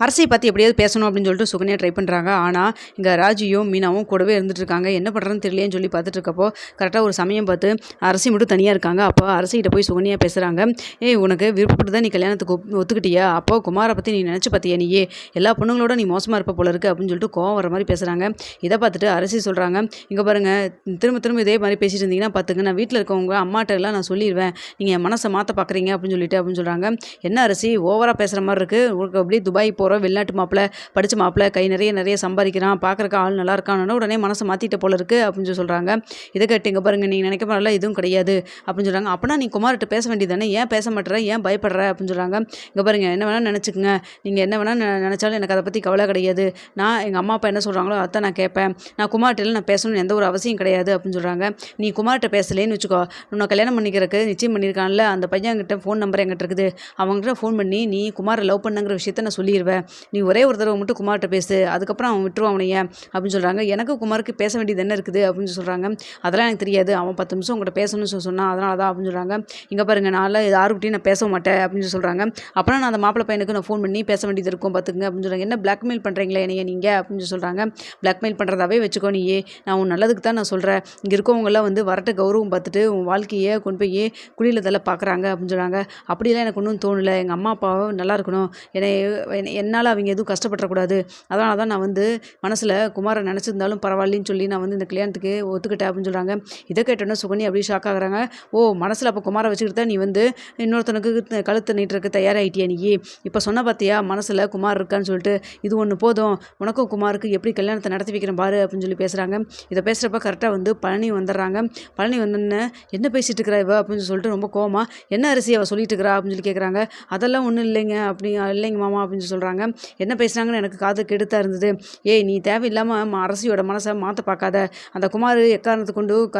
அரசியை பற்றி எப்படியாவது பேசணும் அப்படின்னு சொல்லிட்டு சுகன்யா ட்ரை பண்ணுறாங்க ஆனால் இங்கே ராஜியும் மீனாவும் கூடவே இருந்துட்டுருக்காங்க. என்ன பண்ணுறதுன்னு தெரியலையேன்னு சொல்லி பார்த்துட்டு இருக்கப்போ கரெக்டாக ஒரு சமயம் பார்த்து அரசி மட்டும் தனியாக இருக்காங்க. அப்போ அரசிகிட்ட போய் சுகன்யா பேசுகிறாங்க ஏய் உனக்கு விருப்பப்பட்டு தான் நீ கல்யாணத்துக்கு ஒத்துக்கிட்டியா? அப்போ குமாரை பற்றி நீ நினச்சி பார்த்தியா நீயே? எல்லா பொண்ணுங்களோட நீ மோசமாக இருப்ப போல இருக்கு அப்படின்னு சொல்லிட்டு கோவம் வர மாதிரி பேசுகிறாங்க இதை பார்த்துட்டு அரசி சொல்கிறாங்க இங்கே பாருங்கள் திரும்ப திரும்ப இதே மாதிரி பேசிட்டு இருந்தீங்கன்னா பார்த்துங்க. நான் வீட்டில் இருக்கவங்க அம்மாட்ட எல்லாம் நான் சொல்லிடுவேன் நீங்கள் என் மனசை மாற்ற பார்க்குறீங்க அப்படின்னு சொல்லிட்டு அப்படின்னு சொல்கிறாங்க என்ன அரிசி ஓவராக பேசுகிற மாதிரி இருக்குது உங்களுக்கு அப்படியே துபாய் போ போகிறோம் வெளிநாட்டு மாப்பிள்ளை படித்த மாப்பிள்ளை கை நிறைய நிறைய சம்பாதிக்கிறான். பார்க்குறக்கு ஆள் நல்லா இருக்கான்னு உடனே மனசை மாற்றிட்ட போல இருக்குது அப்படின்னு சொல்லி சொல்கிறாங்க இதை கேட்டு இங்கே பாருங்க நீங்கள் நினைக்க மாதிரில எதுவும் கிடையாது அப்படின்னு சொல்கிறாங்க அப்போனா நீ குமார்கிட்ட பேச வேண்டியதானே ஏன் பேச மாட்டேற? ஏன் பயப்படுற? அப்படின்னு சொல்கிறாங்க இங்கே பாருங்கள் என்ன வேணால் நினச்சிக்கங்க. நீங்கள் என்ன வேணால் நினச்சாலும் எனக்கு அதை பற்றி கவலை கிடையாது. நான் எங்கள் அம்மா அப்பா என்ன சொல்கிறாங்களோ அதை நான் கேட்பேன். நான் குமார்கிட்ட நான் பேசணும்னு எந்த ஒரு அவசியம் கிடையாது அப்படின்னு சொல்கிறாங்க நீ குமார்கிட்ட பேசலேன்னு வச்சுக்கோ. உன்னை கல்யாணம் பண்ணிக்கிறதுக்கு நிச்சயம் பண்ணியிருக்கான்ல. அந்த பையன்கிட்ட ஃபோன் நம்பர் என்கிட்ட இருக்குது. அவங்ககிட்ட ஃபோன் பண்ணி நீ குமாரை லவ் பண்ணுங்கிற விஷயத்த நான் சொல்லிடுவேன் நீ ஒரே ஒரு தடவை மட்டும் குமார்கிட்ட பேசு அதுக்கப்புறம் அவன் விட்டுருவான் அவனைய அப்படின்னு சொல்கிறாங்க எனக்கு குமாருக்கு பேச வேண்டியது என்ன இருக்குது? அப்படின்னு சொல்கிறாங்க அதெல்லாம் எனக்கு தெரியாது. அவன் பத்து நிமிஷம் உங்கள்கிட்ட பேசணும்னு சொல்லி சொன்னான் அதனால தான் அப்படின்னு சொல்கிறாங்க இங்கே பாருங்கள் நான்லாம் யாருக்கிட்டையும் நான் பேச மாட்டேன் அப்படின்னு சொல்கிறாங்க அப்புறம் நான் அந்த மாப்பிள்ளை பையனுக்கு நான் ஃபோன் பண்ணி பேச வேண்டியது இருக்கும் பார்த்துங்க அப்படின்னு சொல்கிறாங்க என்ன பிளாக்மெயில் பண்ணுறீங்களே என்னைய நீங்கள் அப்படின்னு சொல்கிறாங்க பிளாக்மெயில் பண்ணுறதாவே வச்சுக்கோ நீயே. நான் உன் நல்லதுக்கு தான் நான் சொல்கிறேன் இங்கே இருக்கவங்கெல்லாம் வந்து வரட்டு கௌரவம் பார்த்துட்டு உன் வாழ்க்கையை கொண்டு போய் குழியில் தலை பார்க்குறாங்க அப்படின்னு சொல்கிறாங்க அப்படிலாம் எனக்கு ஒன்றும் தோணலை. எங்கள் அம்மா அப்பாவும் நல்லா இருக்கணும். என்னை என்னை- என்னால் அவங்க எதுவும் கஷ்டப்படக்கூடாது அதனால தான் நான் வந்து மனசில் குமாரை நினச்சிருந்தாலும் பரவாயில்லன்னு சொல்லி நான் வந்து இந்த கல்யாணத்துக்கு ஒத்துக்கிட்டேன் அப்படின்னு சொல்கிறாங்க இதை கேட்டோன்னே சுகனி அப்படியே ஷாக் ஆகுறாங்க. ஓ மனசில் அப்போ குமாரை வச்சுக்கிட்டு தான் நீ வந்து இன்னொருத்தனுக்கு கழுத்து நீட்டுறக்கு தயாராகிட்டியா நீ? இப்போ சொன்ன பார்த்தியா மனசில் குமார் இருக்கான்னு சொல்லிட்டு இது ஒன்று போதும் உனக்கும் குமாருக்கு எப்படி கல்யாணத்தை நடத்தி வைக்கிறேன் பாரு அப்படின்னு சொல்லி பேசுகிறாங்க இதை பேசுகிறப்ப கரெக்டாக வந்து பழனி வந்துடுறாங்க. பழனி வந்தோன்னே என்ன பேசிகிட்டு இருக்கிறா இவ? அப்படின்னு சொல்லிட்டு ரொம்ப கோமா என்ன அரிசி அவள் சொல்லிட்டு இருக்கிறா? அப்படின்னு சொல்லி கேட்குறாங்க அதெல்லாம் ஒன்றும் இல்லைங்க அப்படி இல்லைங்க மாமா அப்படின்னு சொல்கிறாங்க பேசுகிறாங்க என்ன பேசுகிறாங்கன்னு எனக்கு காது கெடுத்தா இருந்தது. ஏய் நீ தேவையில்லாமல் அரசியோட மனசை மாற்ற பார்க்காத. அந்த குமார் எக்காரணத்தை கொண்டு க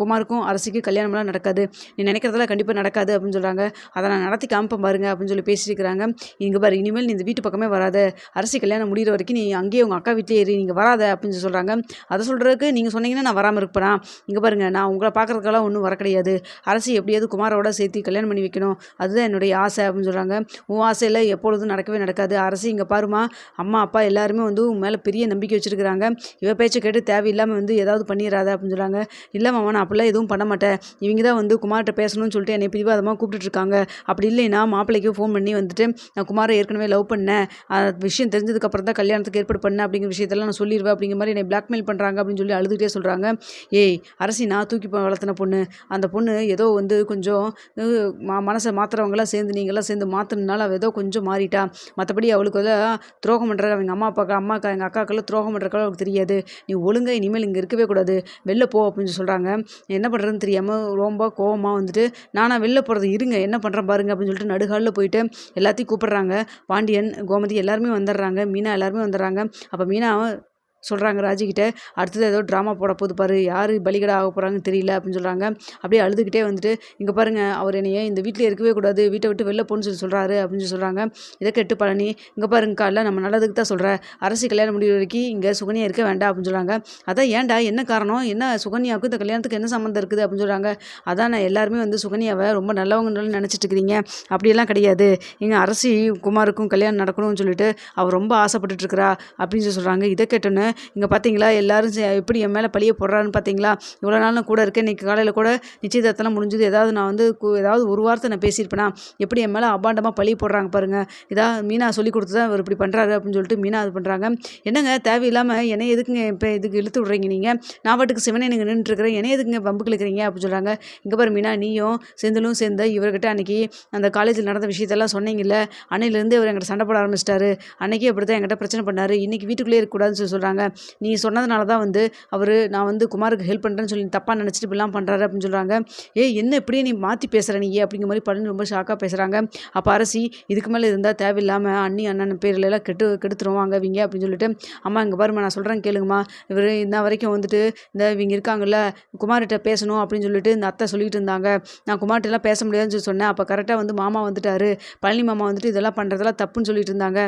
குமாருக்கும் அரசிக்கு கல்யாணம்லாம் நடக்காது. நீ நினைக்கிறதெல்லாம் கண்டிப்பாக நடக்காது அப்படின்னு சொல்கிறாங்க அதை நான் நடத்தி காமிப்பேன் பாருங்க அப்படின்னு சொல்லி பேசியிருக்கிறாங்க. இங்கே பாரு இனிமேல் நீ இந்த வீட்டு பக்கமே வராத. அரசி கல்யாணம் முடிகிற வரைக்கும் நீ அங்கேயே உங்கள் அக்கா வீட்டிலே ஏறி நீங்கள் வராத அப்படின்னு சொல்லி சொல்கிறாங்க அதை சொல்கிறதுக்கு நீங்கள் சொன்னீங்கன்னா நான் வராமல் இருப்பேனா? இங்கே பாருங்க நான் உங்களை பார்க்குறதுக்கெல்லாம் ஒன்றும் வர கிடையாது. அரசி எப்படியாவது குமாரோட சேர்த்து கல்யாணம் பண்ணி வைக்கணும். அதுதான் என்னுடைய ஆசை அப்படின்னு சொல்கிறாங்க உன் ஆசையில் எப்பொழுதும் நடக்கவே நடக்காது. அரசி இங்கே பாருமா அம்மா அப்பா எல்லாருமே வந்து உன் மேலே பெரிய நம்பிக்கை வச்சுருக்கிறாங்க. இவ பேச்சை கேட்டு தேவையில்லாமல் வந்து ஏதாவது பண்ணிடாத அப்படின்னு சொல்கிறாங்க இல்லை மாமா நான் அப்படிலாம் எதுவும் பண்ண மாட்டேன். இவங்க தான் வந்து குமார்கிட்ட பேசணும்னு சொல்லிட்டு என்னை பிடிவாதமாக கூப்பிட்டுருக்காங்க அப்படி இல்லைன்னா மாப்பிள்ளைக்கு ஃபோன் பண்ணி வந்துட்டு நான் குமாரை ஏற்கனவே லவ் பண்ணேன். அந்த விஷயம் தெரிஞ்சதுக்கப்புறம் தான் கல்யாணத்துக்கு ஏற்பாடு பண்ணேன் அப்படிங்கிற விஷயத்தெல்லாம் நான் சொல்லிடுவேன் அப்படிங்கிற மாதிரி என்னை பிளாக்மெயில் பண்ணுறாங்க அப்படின்னு சொல்லி அழுதுகிட்டே சொல்கிறாங்க ஏய் அரசி நான் தூக்கி வளர்த்தின பொண்ணு. அந்த பொண்ணு ஏதோ வந்து கொஞ்சம் மனசை மாற்றுறவங்களாம் சேர்ந்து நீங்களாம் சேர்ந்து மாற்றினால அவள் ஏதோ கொஞ்சம் மாறிட்டா. மற்றபடி அவளுக்கு வந்து துரோகம் பண்ணுற அவங்க அம்மா அப்பாக்கா அம்மாக்கா எங்கள் அக்காக்கெல்லாம் துரோகம் பண்ணுறக்கெல்லாம் அவளுக்கு தெரியாது. நீ ஒழுங்காக இனிமேல் இங்கே இருக்கவே கூடாது. வெளில போ அப்படின்னு சொல்கிறாங்க என்ன பண்ணுறதுன்னு தெரியாமல் ரொம்ப கோவமாக வந்துட்டு நானா வெளில போகிறது இருங்க என்ன பண்ணுறேன் பாருங்க அப்படின்னு சொல்லிட்டு நடுகாலில் போயிட்டு எல்லாத்தையும் கூப்பிடுறாங்க. பாண்டியன் கோமதி எல்லாருமே வந்துடுறாங்க. மீனா எல்லாருமே வந்துடுறாங்க. அப்போ மீனா சொல்கிறாங்க ராஜிக்கிட்ட அடுத்தது ஏதோ ட்ராமா போட போது பாரு. யார் பலிகடா ஆக போகிறாங்கன்னு தெரியல அப்படின்னு சொல்கிறாங்க அப்படியே அழுதுகிட்டே வந்துட்டு இங்கே பாருங்கள் அவர் என்னைய இந்த வீட்டில் இருக்கவே கூடாது. வீட்டை விட்டு வெளில போகணும்னு சொல்லி சொல்கிறாரு அப்படின்னு சொல்லி சொல்கிறாங்க இதை கெட்டு பழனி இங்கே பாருங்கக்கா இல்லை நம்ம நல்லதுக்கு தான் சொல்கிறேன் அரசு கல்யாணம் முடிவு வரைக்கும் இங்கே சுகன்யா இருக்க வேண்டாம் அப்படின்னு சொல்கிறாங்க அதான் ஏன்டா என்ன காரணம்? என்ன சுகன்யாவுக்கு இந்த கல்யாணத்துக்கு என்ன சம்மந்தம் இருக்குது? அப்படின்னு சொல்கிறாங்க அதான் நான் எல்லாருமே வந்து சுகன்யாவை ரொம்ப நல்லவங்கன்னு நினச்சிட்டு இருக்கிறீங்க அப்படியெல்லாம் கிடையாது. இங்கே அரசி குமாருக்கும் கல்யாணம் நடக்கணும்னு சொல்லிட்டு அவர் ரொம்ப ஆசைப்பட்டுட்டு இருக்கிறா அப்படின்னு சொல்லி சொல்கிறாங்க இதை கேட்டோன்னு இங்கே பார்த்தீங்களா எல்லாரும் எப்படி என் மேலே பழிய போடுறான்னு பார்த்தீங்களா இவ்வளோ நாள் நான் கூட இருக்கேன் இன்றைக்கி காலையில் கூட நிச்சயதார்த்தம்லாம் முடிஞ்சது. ஏதாவது நான் வந்து ஏதாவது ஒரு வாரத்தை நான் பேசியிருப்பேனா? எப்படி என் மேலே அபாண்டமாக பழிய போடுறாங்க பாருங்கள் இதா மீனா சொல்லி கொடுத்து தான் இவர் இப்படி பண்ணுறாரு அப்படின்னு சொல்லிட்டு மீனா அது பண்ணுறாங்க என்னங்க தேவையில்லாமல் என்னை எதுக்குங்க இப்போ இதுக்கு இழுத்து விட்றீங்க நீங்கள் நான் பாட்டுக்கு சிவனை நீங்கள் நின்றுட்டுருக்கிறேன் என்னை எதுக்குங்க பம்புக்கு இழுக்கிறீங்க அப்படின்னு சொல்கிறாங்க இங்கே பாரு மீனா நீயும் செந்திலும் சேர்ந்து இவர்கிட்ட அன்னைக்கு அந்த காலேஜில் நடந்த விஷயத்தெல்லாம் சொன்னீங்கல்ல அன்னையிலேருந்து அவர் எங்கிட்ட சண்டை போட ஆரம்பிச்சிட்டாரு. அன்னைக்கு அப்படி தான் என்கிட்ட பிரச்சனை பண்ணார். இன்றைக்கி வீட்டுக்குள்ளே இருக்கக்கூடாதுன்னு சொல்லி சொல்கிறாங்க நீ சொன்னதுனால தான் வந்து அவர் நான் வந்து குமாருக்கு ஹெல்ப் பண்ணுறேன்னு சொல்லி தப்பாக நினச்சிட்டு இப்படிலாம் பண்ணுறாரு அப்படின்னு சொல்கிறாங்க ஏ என்ன இப்படியே நீ மாற்றி பேசுகிற நீ? அப்படிங்கிற மாதிரி பழனி ரொம்ப ஷாக்காக பேசுகிறாங்க அப்போ அரசி இதுக்கு மேலே இருந்தால் தேவையில்லாமல் அண்ணி அண்ணன் பேரில் எல்லாம் கெட்டு கெடுத்துருவாங்க இவங்க அப்படின்னு சொல்லிட்டு அம்மா இங்கே பாருமா நான் சொல்கிறேன் கேளுங்கம்மா. இவர் இன்ன வரைக்கும் வந்துட்டு இந்த இவங்க இருக்காங்கல்ல குமார்கிட்ட பேசணும் அப்படின்னு சொல்லிட்டு இந்த அத்தை சொல்லிட்டு இருந்தாங்க. நான் குமார்கிட்டலாம் பேச முடியாதுன்னு சொல்லி சொன்னேன். அப்போ கரெக்டாக வந்து மாமா வந்துட்டாரு. பழனி மாமா வந்துட்டு இதெல்லாம் பண்ணுறதெல்லாம் தப்புன்னு சொல்லிட்டு இருந்தாங்க.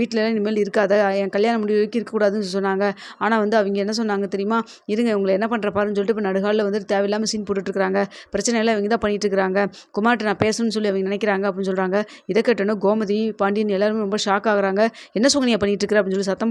வீட்டிலலாம் இனிமேல் இருக்காத. என் கல்யாணம் முடிவு வரைக்கும் இருக்கக்கூடாதுன்னு சொன்னாங்க. சொன்னாங்க. ஆனால் வந்து அவங்க என்ன சொன்னாங்க தெரியுமா? இருங்க இவங்களை என்ன பண்ணுற பாருன்னு சொல்லிட்டு இப்போ நடுகாலில் வந்து தேவையில்லாமல் சீன் போட்டுட்ருக்காங்க பிரச்சனை எல்லாம் இவங்க தான் பண்ணிட்டு இருக்கிறாங்க குமார்ட்ட நான் பேசணும்னு சொல்லி அவங்க நினைக்கிறாங்க அப்படின்னு சொல்கிறாங்க இதை கேட்டோன்னே கோமதி பாண்டியன் எல்லாருமே ரொம்ப ஷாக் ஆகுறாங்க. என்ன சுகன்யா பண்ணிட்டு இருக்கிற அப்படின்னு சொல்லி சத்தம்